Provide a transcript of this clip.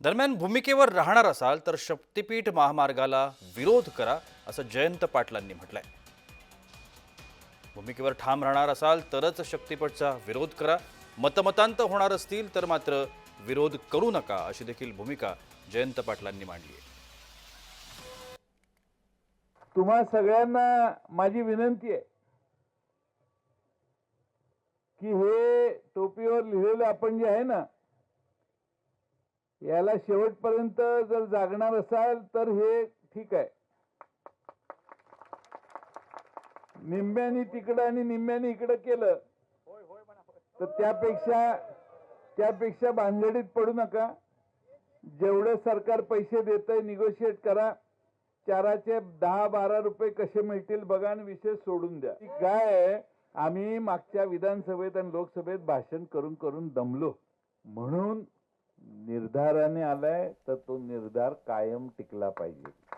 दरम्यान भूमिकेवर राहणार असाल तर शक्तीपीठ महामार्गाला विरोध करा असं जयंत पाटलांनी म्हटलंय. भूमिकेवर ठाम राहणार असाल तरच शक्तीपीठचा विरोध करा. मतमतांत होणार असतील तर मात्र विरोध करू नका अशी देखील भूमिका जयंत पाटलांनी मांडली आहे. तुम्हा सगळ्यांना माझी विनंती आहे की हे टोपीवर लिहिलेलं आपण जे आहे ना याला शेवटपर्यंत जर जागणार असाल तर हे ठीक आहे. निम्म्यानी तिकडं आणि निम्म्यानी इकडं केलं तर त्यापेक्षा त्यापेक्षा भानगडीत पडू नका. जेवढं सरकार पैसे देतंय निगोशिएट करा. चाराचे दहा बारा रुपये कसे मिळतील बघा आणि विषय सोडून द्या. काय आम्ही मागच्या विधानसभेत आणि लोकसभेत भाषण करून करून दमलो. म्हणून निर्धाराने आलाय तर तो निर्धार कायम टिकला पाहिजे.